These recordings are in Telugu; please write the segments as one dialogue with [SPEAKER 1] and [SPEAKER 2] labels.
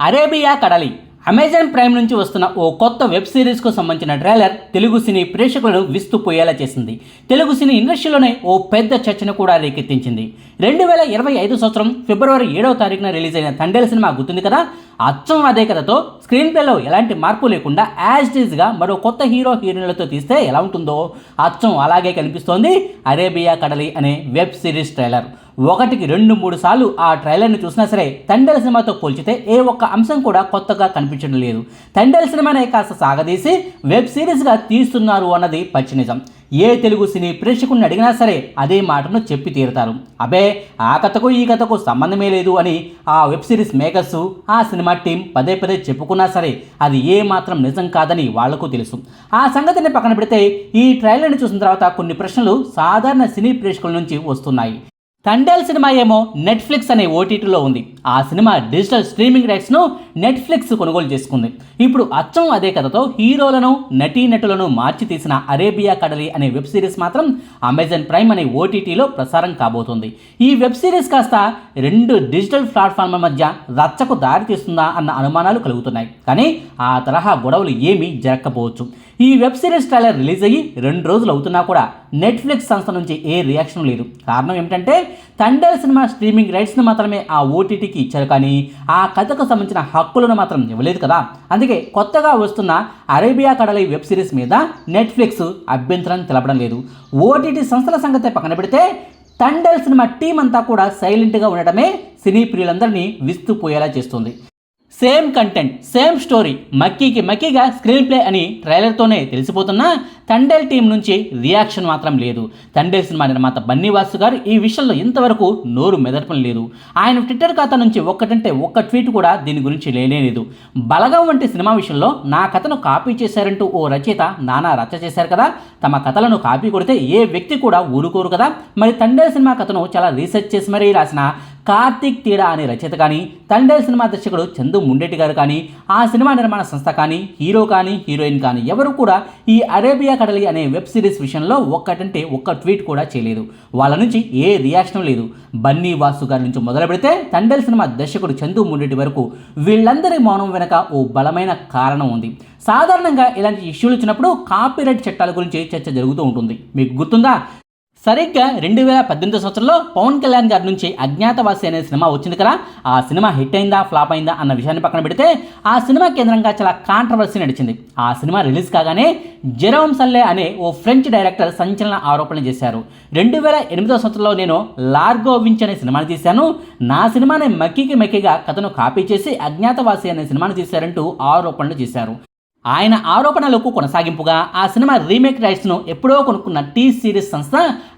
[SPEAKER 1] అరేబియా కడలి. అమెజాన్ ప్రైమ్ నుంచి వస్తున్న ఓ కొత్త వెబ్ సిరీస్కు సంబంధించిన ట్రైలర్ తెలుగు సినీ ప్రేక్షకులను విస్తుపోయేలా చేసింది. తెలుగు సినీ ఇండస్ట్రీలోనే ఓ పెద్ద చర్చను కూడా రేకెత్తించింది. రెండు వేల ఇరవై ఐదు సంవత్సరం ఫిబ్రవరి ఏడవ తారీఖున రిలీజ్ అయిన తండేల సినిమా గుర్తుంది కదా? అచ్చం అదే కథతో స్క్రీన్ ప్లేలో ఎలాంటి మార్పు లేకుండా యాజ్ టీజ్గా మరో కొత్త హీరో హీరోయిన్లతో తీస్తే ఎలా ఉంటుందో అచ్చం అలాగే కనిపిస్తోంది అరేబియా కడలి అనే వెబ్ సిరీస్ ట్రైలర్. ఒకటికి రెండు మూడు సార్లు ఆ ట్రైలర్ని చూసినా సరే తండ్రి సినిమాతో పోల్చితే ఏ ఒక్క అంశం కూడా కొత్తగా కనిపించడం లేదు. తండ్రి సినిమానే కాస్త సాగదీసి వెబ్ సిరీస్గా తీస్తున్నారు అన్నది పచ్చి నిజం. ఏ తెలుగు సినీ ప్రేక్షకుని అడిగినా సరే అదే మాటను చెప్పి తీరుతారు. అబే ఆ కథకు ఈ కథకు సంబంధమే లేదు అని ఆ వెబ్ సిరీస్ మేకర్స్ ఆ సినిమా టీం పదే పదే చెప్పుకున్నా సరే అది ఏ మాత్రం నిజం కాదని వాళ్ళకు తెలుసు. ఆ సంగతిని పక్కన పెడితే ఈ ట్రైలర్ని చూసిన తర్వాత కొన్ని ప్రశ్నలు సాధారణ సినీ ప్రేక్షకుల నుంచి వస్తున్నాయి. తండేల్ సినిమా ఏమో నెట్ఫ్లిక్స్ అనే ఓటీటీలో ఉంది. ఆ సినిమా డిజిటల్ స్ట్రీమింగ్ రైట్స్ను నెట్ఫ్లిక్స్ కొనుగోలు చేసుకుంది. ఇప్పుడు అచ్చం అదే కథతో హీరోలను నటీనటులను మార్చి తీసిన అరేబియా కడలి అనే వెబ్ సిరీస్ మాత్రం అమెజాన్ ప్రైమ్ అనే ఓటీటీలో ప్రసారం కాబోతుంది. ఈ వెబ్ సిరీస్ కాస్త రెండు డిజిటల్ ప్లాట్ఫామ్ల మధ్య రచ్చకు దారితీస్తుందా అన్న అనుమానాలు కలుగుతున్నాయి. కానీ ఆ తరహా గొడవలు ఏమీ జరగకపోవచ్చు ఈ వెబ్ సిరీస్ ట్రైలర్ రిలీజ్ అయ్యి రెండు రోజులు అవుతున్నా కూడా నెట్ఫ్లిక్స్ సంస్థ నుంచి ఏ రియాక్షన్ లేదు. కారణం ఏమిటంటే థండర్ సినిమా స్ట్రీమింగ్ రైట్స్ని మాత్రమే ఆ ఓటీటీకి ఇచ్చారు కానీ ఆ కథకు సంబంధించిన హక్కులను మాత్రం ఇవ్వలేదు కదా. అందుకే కొత్తగా వస్తున్న అరేబియా కడలి వెబ్ సిరీస్ మీద నెట్ఫ్లిక్స్ అభ్యంతరం తెలపడం లేదు. ఓటీటీ సంస్థల సంగతి పక్కన పెడితే తండేల్ సినిమా టీం అంతా కూడా సైలెంట్గా ఉండటమే సినీ ప్రియులందరినీ విస్తుపోయేలా చేస్తుంది. సేమ్ కంటెంట్ సేమ్ స్టోరీ మక్కీకి మక్కీగా స్క్రీన్ ప్లే అని ట్రైలర్తోనే తెలిసిపోతున్నా తండేల్ టీం నుంచి రియాక్షన్ మాత్రం లేదు. తండేల్ సినిమా నిర్మాత బన్నీవాసు గారు ఈ విషయంలో ఇంతవరకు నోరు మెదర్పం లేదు. ఆయన ట్విట్టర్ ఖాతా నుంచి ఒక్కటంటే ఒక్క ట్వీట్ కూడా దీని గురించి లేనేలేదు. బలగం వంటి సినిమా విషయంలో నా కథను కాపీ చేశారంటూ ఓ రచయిత నానా రచ్చ చేశారు కదా. తమ కథలను కాపీ కొడితే ఏ వ్యక్తి కూడా ఊరుకోరు కదా. మరి తండేల్ సినిమా కథను చాలా రీసెర్చ్ చేసి మరీ రాసిన కార్తీక్ తీడా అనే రచయిత కానీ తండ్రి సినిమా దర్శకుడు చందు ముండెట్టి గారు కానీ ఆ సినిమా నిర్మాణ సంస్థ కానీ హీరో కానీ హీరోయిన్ కానీ ఎవరు కూడా ఈ అరేబియా కడలి అనే వెబ్ సిరీస్ విషయంలో ఒక్కటంటే ఒక్క ట్వీట్ కూడా చేయలేదు. వాళ్ళ నుంచి ఏ రియాక్షన్ లేదు. బన్నీ వాసు గారి నుంచి మొదలు పెడితే తండ్రి సినిమా దర్శకుడు చందు ముండెట్టి వరకు వీళ్ళందరి మౌనం వెనక ఓ బలమైన కారణం ఉంది. సాధారణంగా ఇలాంటి ఇష్యూలు వచ్చినప్పుడు కాపీరైట్ చట్టాల గురించి చర్చ జరుగుతూ ఉంటుంది. మీకు గుర్తుందా? సరిగ్గా రెండు వేల పద్దెనిమిది సంవత్సరంలో పవన్ కళ్యాణ్ గారి నుంచి అజ్ఞాతవాసి అనే సినిమా వచ్చింది కదా ఆ సినిమా హిట్ అయిందా ఫ్లాప్ అయిందా అన్న విషయాన్ని పక్కన పెడితే ఆ సినిమా కేంద్రంగా చాలా కాంట్రవర్సీ నడిచింది. ఆ సినిమా రిలీజ్ కాగానే జెరోమ్ సల్లే అనే ఓ ఫ్రెంచ్ డైరెక్టర్ సంచలన ఆరోపణలు చేశారు. రెండు వేల ఎనిమిదో సంవత్సరంలో నేను లార్గో వించ్ అనే సినిమాని తీశాను. నా సినిమాని మక్కికి మెక్కిగా కథను కాపీ చేసి అజ్ఞాతవాసి అనే సినిమాని తీశారంటూ ఆరోపణలు చేశారు. ఆయన ఆరోపణలకు కొనసాగింపుగా ఆ సినిమా రీమేక్ రైట్స్ను ఎప్పుడో కొనుక్కున్న టీ సిరీస్ సంస్థ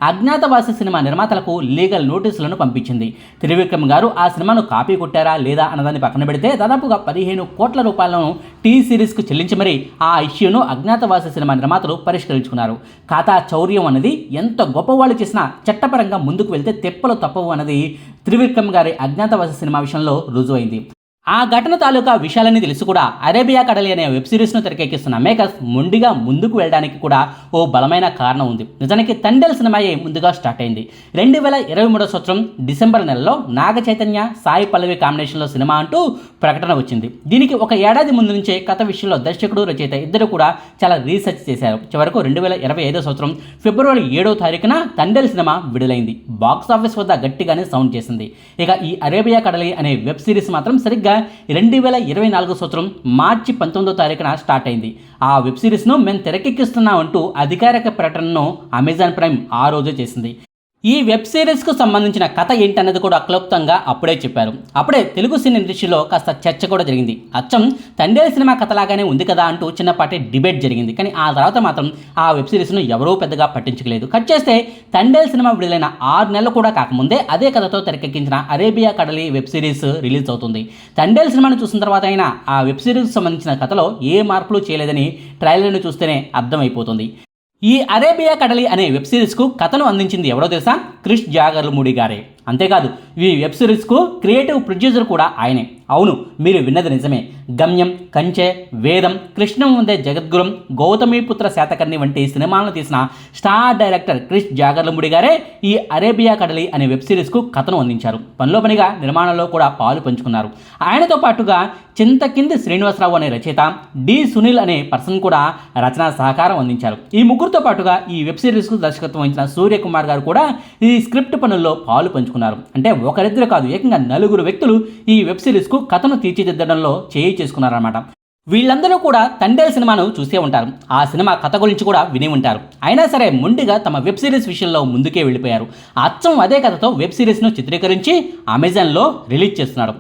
[SPEAKER 1] అజ్ఞాతవాసి సినిమా నిర్మాతలకు లీగల్ నోటీసులను పంపించింది. త్రివిక్రమ్ గారు ఆ సినిమాను కాపీ కొట్టారా లేదా అన్నదాన్ని పక్కన పెడితే దాదాపుగా పదిహేను కోట్ల రూపాయలను టీ సిరీస్కు చెల్లించి మరీ ఆ ఇష్యూను అజ్ఞాతవాసి సినిమా నిర్మాతలు పరిష్కరించుకున్నారు. ఖాతా చౌర్యం అనేది ఎంత గొప్పవాళ్ళు చేసినా చట్టపరంగా ముందుకు వెళ్తే తెప్పలు తప్పవు అన్నది త్రివిక్రమ్ గారి అజ్ఞాతవాసి సినిమా విషయంలో రుజువైంది. ఆ ఘటన తాలూకా విషయాలని తెలిసి కూడా అరేబియా కడలి అనే వెబ్ సిరీస్ను తెరకెక్కిస్తున్న మేకర్స్ ముందుగా ముందుకు వెళ్ళడానికి కూడా ఓ బలమైన కారణం ఉంది. నిజానికి తండెల్ సినిమాయే ముందుగా స్టార్ట్ అయింది. రెండు వేల ఇరవై మూడో సంవత్సరం డిసెంబర్ నెలలో నాగ చైతన్య సాయి పల్లవి కాంబినేషన్లో సినిమా అంటూ ప్రకటన వచ్చింది. దీనికి ఒక ఏడాది ముందు నుంచే కథ విషయంలో దర్శకుడు రచయిత ఇద్దరు కూడా చాలా రీసెర్చ్ చేశారు. చివరకు రెండు వేల ఇరవై ఐదో సంవత్సరం ఫిబ్రవరి ఏడో తారీఖున తండేల్ సినిమా విడుదలైంది. బాక్స్ ఆఫీస్ వద్ద గట్టిగానే సౌండ్ చేసింది. ఇక ఈ అరేబియా కడలి అనే వెబ్ సిరీస్ మాత్రం సరిగ్గా రెండు వేల ఇరవై నాలుగు సంవత్సరం మార్చి పంతొమ్మిదో తారీఖున స్టార్ట్ అయింది. ఆ వెబ్ సిరీస్ను మేము తెరకెక్కిస్తున్నామంటూ అధికారిక ప్రకటనను అమెజాన్ ప్రైమ్ ఆ రోజే చేసింది. ఈ వెబ్ సిరీస్కు సంబంధించిన కథ ఏంటన్నది కూడా క్లుప్తంగా అప్పుడే చెప్పారు. అప్పుడే తెలుగు సినీ ఇండస్ట్రీలో కాస్త చర్చ కూడా జరిగింది. అచ్చం తండేల్ సినిమా కథలాగానే ఉంది కదా అంటూ చిన్నపాటి డిబేట్ జరిగింది. కానీ ఆ తర్వాత మాత్రం ఆ వెబ్ సిరీస్ను ఎవరూ పెద్దగా పట్టించుకోలేదు. కట్ చేస్తే తండేల్ సినిమా విడుదలైన ఆరు నెలలు కూడా కాకముందే అదే కథతో తెరకెక్కించిన అరేబియా కడలి వెబ్ సిరీస్ రిలీజ్ అవుతుంది. తండేల్ సినిమాను చూసిన తర్వాత అయినా ఆ వెబ్ సిరీస్ సంబంధించిన కథలో ఏ మార్పులు చేయలేదని ట్రైలర్ను చూస్తేనే అర్థమైపోతుంది. ఈ అరేబియా కడలి అనే వెబ్ సిరీస్కు కథను అందించింది ఎవరో తెలుసా? క్రిష్ జాగర్లమూడి గారే. అంతేకాదు ఈ వెబ్ సిరీస్కు క్రియేటివ్ ప్రొడ్యూసర్ కూడా ఆయనే. అవును మీరు విన్నది నిజమే. గమ్యం కంచె వేదం కృష్ణం వందే జగద్గురం గౌతమిపుత్ర శాతకర్ణి వంటి సినిమాలను తీసిన స్టార్ డైరెక్టర్ క్రిష్ జాగర్లముడి గారే ఈ అరేబియా కడలి అనే వెబ్ సిరీస్కు కథను అందించారు. పనిలో పనిగా నిర్మాణంలో కూడా పాలు పంచుకున్నారు. ఆయనతో పాటుగా చింతకింది శ్రీనివాసరావు అనే రచయిత డి సునీల్ అనే పర్సన్ కూడా రచనా సహకారం అందించారు. ఈ ముగ్గురుతో పాటుగా ఈ వెబ్ సిరీస్కు దర్శకత్వం వహించిన సూర్యకుమార్ గారు కూడా ఈ స్క్రిప్ట్ పనుల్లో పాలు పంచుకున్నారు. అంటే ఒకరిద్దరు కాదు ఏకంగా నలుగురు వ్యక్తులు ఈ వెబ్ సిరీస్కు కథను తీర్చిదిద్దడంలో చేయి చేసుకున్నారన్నమాట. వీళ్ళందరూ కూడా తండేల్ సినిమాను చూసే ఉంటారు. ఆ సినిమా కథ గురించి కూడా విని ఉంటారు. అయినా సరే ముందుగా తమ వెబ్ సిరీస్ విషయంలో ముందుకే వెళ్ళిపోయారు. అచ్చం అదే కథతో వెబ్ సిరీస్ను చిత్రీకరించి అమెజాన్లో రిలీజ్ చేస్తున్నారు.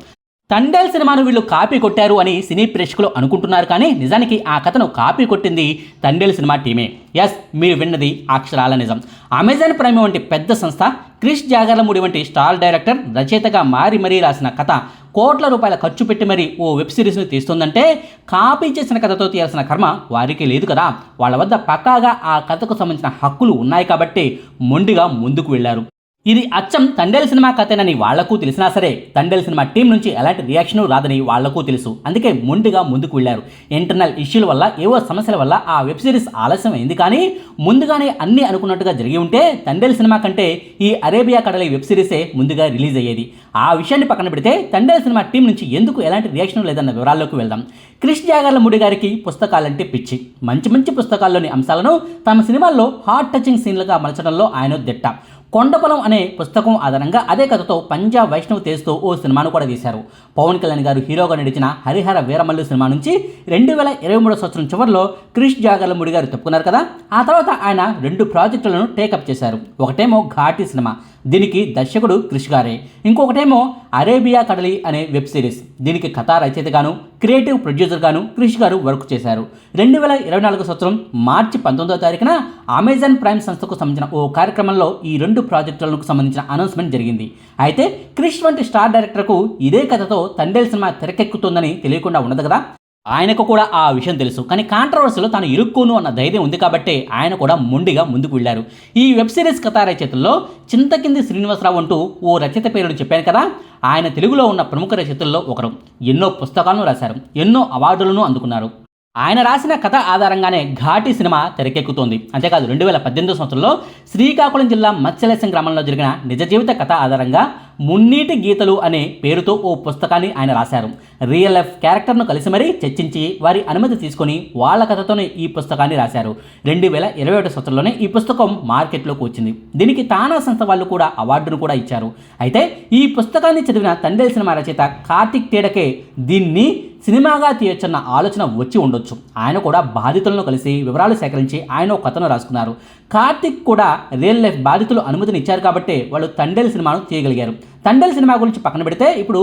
[SPEAKER 1] తండేల్ సినిమాను వీళ్ళు కాపీ కొట్టారు అని సినీ ప్రేక్షకులు అనుకుంటున్నారు కానీ నిజానికి ఆ కథను కాపీ కొట్టింది తండేల్ సినిమా టీమే. ఎస్ మీరు విన్నది అక్షరాల నిజం. అమెజాన్ ప్రైమ్ వంటి పెద్ద సంస్థ క్రిష్ జాగర్లమూడి వంటి స్టార్ డైరెక్టర్ రచయితగా మారి మరీ రాసిన కథ కోట్ల రూపాయల ఖర్చు పెట్టి మరీ ఓ వెబ్ సిరీస్ను తీస్తుందంటే కాపీ చేసిన కథతో తీయాల్సిన కర్మ వారికి లేదు కదా. వాళ్ళ వద్ద పక్కాగా ఆ కథకు సంబంధించిన హక్కులు ఉన్నాయి కాబట్టి మొండిగా ముందుకు వెళ్ళారు. ఇది అచ్చం తండేల్ సినిమా కథేనని వాళ్ళకు తెలిసినా సరే తండేల్ సినిమా టీం నుంచి ఎలాంటి రియాక్షన్ రాదని వాళ్ళకు తెలుసు. అందుకే ముందుగా ముందుకు వెళ్ళారు ఇంటర్నల్ ఇష్యూల వల్ల ఏవో సమస్యల వల్ల ఆ వెబ్ సిరీస్ ఆలస్యం అయింది. కానీ ముందుగానే అన్ని అనుకున్నట్టుగా జరిగి ఉంటే తండేల్ సినిమా కంటే ఈ అరేబియా కడలి వెబ్ సిరీసే ముందుగా రిలీజ్ అయ్యేది. ఆ విషయాన్ని పక్కన పెడితే తండేల్ సినిమా టీం నుంచి ఎందుకు ఎలాంటి రియాక్షన్ లేదన్న వివరాల్లోకి వెళ్దాం. క్రిష్ జాగర్ల ముడి గారికి పుస్తకాలంటే పిచ్చి. మంచి మంచి పుస్తకాల్లోని అంశాలను తమ సినిమాల్లో హార్ట్ టచింగ్ సీన్లుగా మలచడంలో ఆయన దిట్ట. కొండపొలం అనే పుస్తకం ఆధారంగా అదే కథతో పంజాబ్ వైష్ణవ్ తేజ్తో ఓ సినిమాను కూడా తీశారు. పవన్ కళ్యాణ్ గారు హీరోగా నడిచిన హరిహర వీరమల్లు సినిమా నుంచి రెండు వేల ఇరవై మూడో సంవత్సరం చివరిలో క్రిష్ జాగర్లముడి గారు చెప్పుకున్నారు కదా? ఆ తర్వాత ఆయన రెండు ప్రాజెక్టులను టేకప్ చేశారు. ఒకటేమో ఘాటి సినిమా దీనికి దర్శకుడు క్రిష్ గారే. ఇంకొకటేమో అరేబియా కడలి అనే వెబ్ సిరీస్ దీనికి కథా రచయితగాను క్రియేటివ్ ప్రొడ్యూసర్గాను క్రిష్ గారు వర్క్ చేశారు. రెండు వేల ఇరవై నాలుగు సంవత్సరం మార్చి పంతొమ్మిదో తారీఖున అమెజాన్ ప్రైమ్ సంస్థకు సంబంధించిన ఓ కార్యక్రమంలో ఈ రెండు ప్రాజెక్టులకు సంబంధించిన అనౌన్స్మెంట్ జరిగింది. అయితే క్రిష్ వంటి స్టార్ డైరెక్టర్కు ఇదే కథతో తండేల్ సినిమా తెరకెక్కుతుందని తెలియకుండా ఉండదు కదా? ఆయనకు కూడా ఆ విషయం తెలుసు. కానీ కాంట్రవర్సీలో తాను ఇరుక్కును అన్న ధైర్యం ఉంది కాబట్టి ఆయన కూడా మొండిగా ముందుకు వెళ్ళారు. ఈ వెబ్ సిరీస్ కథా రచయితల్లో చింతకింది శ్రీనివాసరావు అంటూ ఓ రచయిత పేరును చెప్పాను కదా ఆయన తెలుగులో ఉన్న ప్రముఖ రచయితల్లో ఒకరు. ఎన్నో పుస్తకాలను రాశారు ఎన్నో అవార్డులను అందుకున్నారు. ఆయన రాసిన కథ ఆధారంగానే ఘాటి సినిమా తెరకెక్కుతోంది. అంతేకాదు రెండు వేల పద్దెనిమిది సంవత్సరంలో శ్రీకాకుళం జిల్లా మత్స్యలేశం గ్రామంలో జరిగిన నిజ జీవిత కథ ఆధారంగా మున్నీటి గీతలు అనే పేరుతో ఓ పుస్తకాన్ని ఆయన రాశారు. రియల్ లైఫ్ క్యారెక్టర్ను కలిసి మరీ చర్చించి వారి అనుమతి తీసుకొని వాళ్ళ కథతోనే ఈ పుస్తకాన్ని రాశారు. రెండు వేల ఇరవై ఒకటి సంవత్సరంలోనే ఈ పుస్తకం మార్కెట్లోకి వచ్చింది. దీనికి తానా సంస్థ వాళ్ళు కూడా అవార్డును కూడా ఇచ్చారు. అయితే ఈ పుస్తకాన్ని చదివిన తండేల్ సినిమా రచయిత కార్తిక్ తేడకే దీన్ని సినిమాగా తీయొచ్చన్న ఆలోచన వచ్చి ఉండొచ్చు. ఆయన కూడా బాధితులను కలిసి వివరాలు సేకరించి ఆయన ఒక కథను రాసుకున్నారు. కార్తిక్ కూడా రియల్ లైఫ్ బాధితులు అనుమతిని ఇచ్చారు కాబట్టి వాళ్ళు తండేల్ సినిమాను తీయగలిగారు. తండేల్ సినిమా గురించి పక్కన పెడితే ఇప్పుడు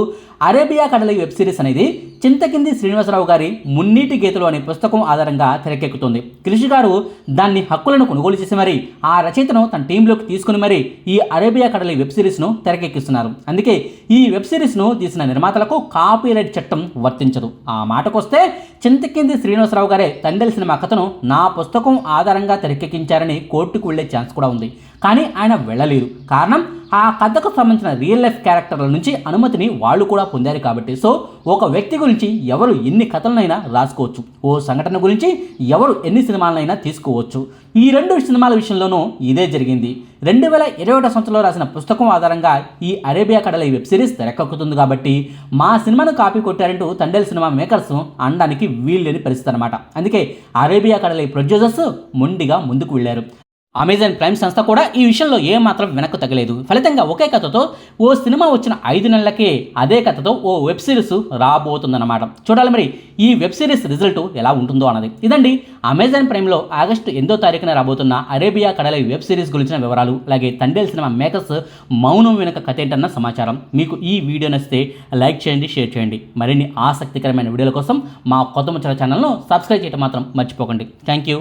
[SPEAKER 1] అరేబియా కడలి వెబ్ సిరీస్ అనేది చింతకింది శ్రీనివాసరావు గారి మున్నీటి గీతలు అనే పుస్తకం ఆధారంగా తెరకెక్కుతుంది. కృషి గారు దాన్ని హక్కులను కొనుగోలు చేసి మరి ఆ రచయితను తన టీంలోకి తీసుకుని మరి ఈ అరేబియా కడలి వెబ్ సిరీస్ను తెరకెక్కిస్తున్నారు. అందుకే ఈ వెబ్ సిరీస్ను తీసిన నిర్మాతలకు కాపీరైట్ చట్టం వర్తించదు. ఆ మాటకొస్తే చింతకింది శ్రీనివాసరావు గారే తండ్రి సినిమా కథను నా పుస్తకం ఆధారంగా తెరకెక్కించారని కోర్టుకు వెళ్ళే ఛాన్స్ కూడా ఉంది. కానీ ఆయన వెళ్ళలేరు కారణం ఆ కథకు సంబంధించిన రియల్ లైఫ్ క్యారెక్టర్ల నుంచి అనుమతిని వాళ్ళు కూడా పొందారు కాబట్టి. సో ఒక వ్యక్తి గురించి ఎవరు ఎన్ని కథలనైనా రాసుకోవచ్చు. ఓ సంఘటన గురించి ఎవరు ఎన్ని సినిమాలనైనా తీసుకోవచ్చు. ఈ రెండు సినిమాల విషయంలోనూ ఇదే జరిగింది. రెండు వేల ఇరవై ఒకటో సంవత్సరంలో రాసిన పుస్తకం ఆధారంగా ఈ అరేబియా కడల ఈ వెబ్ సిరీస్ తెరకెక్కుతుంది కాబట్టి మా సినిమాను కాపీ కొట్టారంటూ తండేల్ సినిమా మేకర్స్ అనడానికి వీల్లేని పరిస్థితి అనమాట అందుకే అరేబియా కడల ఈ ప్రొడ్యూసర్స్ మొండిగా ముందుకు వెళ్ళారు. అమెజాన్ ప్రైమ్ సంస్థ కూడా ఈ విషయంలో ఏమాత్రం వెనక్కు తగ్గలేదు. ఫలితంగా ఒకే కథతో ఓ సినిమా వచ్చిన ఐదు నెలలకే అదే కథతో ఓ వెబ్ సిరీస్ రాబోతుందన్నమాట. చూడాలి మరి ఈ వెబ్ సిరీస్ రిజల్ట్ ఎలా ఉంటుందో అన్నది. ఇదండి అమెజాన్ ప్రైమ్లో ఆగస్టు ఎనిమిదో తారీఖున రాబోతున్న అరేబియా కడల వెబ్ సిరీస్ గురించిన వివరాలు అలాగే తండేల్ సినిమా మేకర్స్ మౌనం వెనుక కథ ఏంటన్న సమాచారం. మీకు ఈ వీడియో నచ్చితే లైక్ చేయండి షేర్ చేయండి. మరిన్ని ఆసక్తికరమైన వీడియోల కోసం మా కొత్త ముచ్చల ఛానల్ను సబ్స్క్రైబ్ చేయడం మాత్రం మర్చిపోకండి. Thank you.